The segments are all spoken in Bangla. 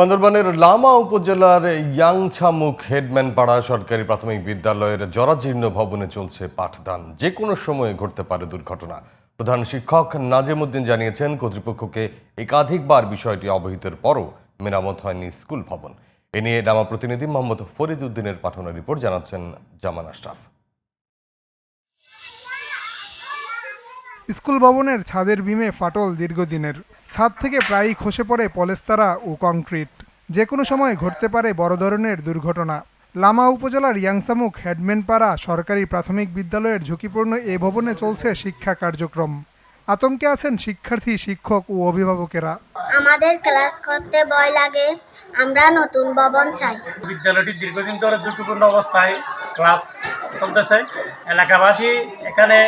বান্দরবানের লামা উপজেলার ইয়াংছামুখ হেডম্যান পাড়া সরকারি প্রাথমিক বিদ্যালয়ের জরাজীর্ণ ভবনে চলছে পাঠদান। যে কোনো সময়ে ঘটতে পারে দুর্ঘটনা। প্রধান শিক্ষক নাজিমুদ্দিন জানিয়েছেন, কর্তৃপক্ষকে একাধিকবার বিষয়টি অবহিতের পরও মেরামত হয়নি স্কুল ভবন। এ নিয়ে লামা প্রতিনিধি মোহাম্মদ ফরিদ উদ্দিনের পাঠানো রিপোর্ট জানাচ্ছেন জামান আশরাফ। স্কুল ভবনের ছাদের বিমে ফাটল দীর্ঘদিনের। ছাদ থেকে প্রায়ই খসে পড়ে পলেস্তারা ও কংক্রিট। যে কোনো সময় ঘটতে পারে বড় ধরনের দুর্ঘটনা। লামা উপজেলার ইয়াংসামুখ হেডম্যানপাড়া সরকারি প্রাথমিক বিদ্যালয়ের ঝুঁকিপূর্ণ এ ভবনে চলছে শিক্ষা কার্যক্রম। আতঙ্কে আছেন শিক্ষার্থী শিক্ষক ও অভিভাবকেরা। আমাদের ক্লাস করতে ভয় লাগে আমরা নতুন ভবন চাই। বিদ্যালয়টি দীর্ঘদিন ধরে ঝুঁকিপূর্ণ অবস্থায় ক্লাস চলতেছে। এলাকাবাসী এখানে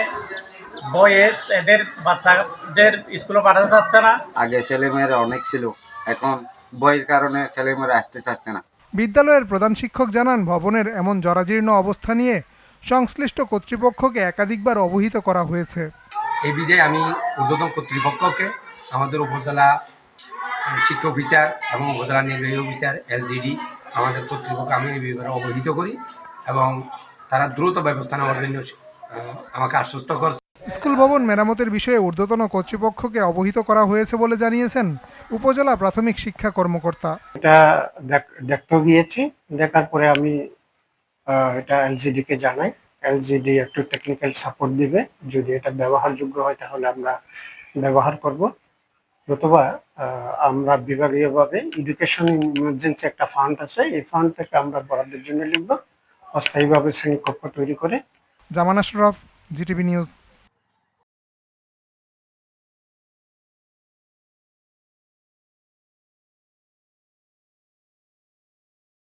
বইয়ের এদের বাচ্চাদের স্কুলে পাঠাতে চাচ্ছে না। আগে ছেলেমেয়েরা অনেক ছিল এখন বইয়ের কারণে ছেলেমেয়েরা আসতে চাচ্ছে না। বিদ্যালয়ের প্রধান শিক্ষক জানান ভবনের এমন জরাজীর্ণ অবস্থা নিয়ে সংশ্লিষ্ট কর্তৃপক্ষকে একাধিকবার অবহিত করা হয়েছে। এই বিধে আমি ঊর্ধ্বতন কর্তৃপক্ষকে আমাদের উপজেলা শিক্ষা অফিসার এবং উপজেলা নির্বাহী অফিসার এলজিডি আমাদের কর্তৃপক্ষ আমি এই ব্যাপারে অবহিত করি এবং তারা দ্রুত ব্যবস্থা নেওয়ার জন্য আমাকে আশ্বস্ত করছে। স্কুল ভবন মেরামতের বিষয়ে ঊর্ধ্বতন কর্তৃপক্ষকে অবহিত করা হয়েছে বলে জানিয়েছেন উপজেলা প্রাথমিক শিক্ষা কর্মকর্তা। এটা দেখ- দেখতে গিয়েছি দেখার পরে আমি এটা এলজিডি কে জানাই। এলজিডি একটু টেকনিক্যাল সাপোর্ট দিবে। যদি এটা ব্যবহারযোগ্য হয় তাহলে আমরা ব্যবহার করব। অথবা আমরা বিভাগীয়ভাবে এডুকেশন ইমার্জেন্সি একটা ফান্ড আছে। এই ফান্ড থেকে আমরা বরাদ্দের জন্য লিখব। অস্থায়ীভাবে শ্রেণীকক্ষ তৈরি করে। Zaman Ashraf GTV news.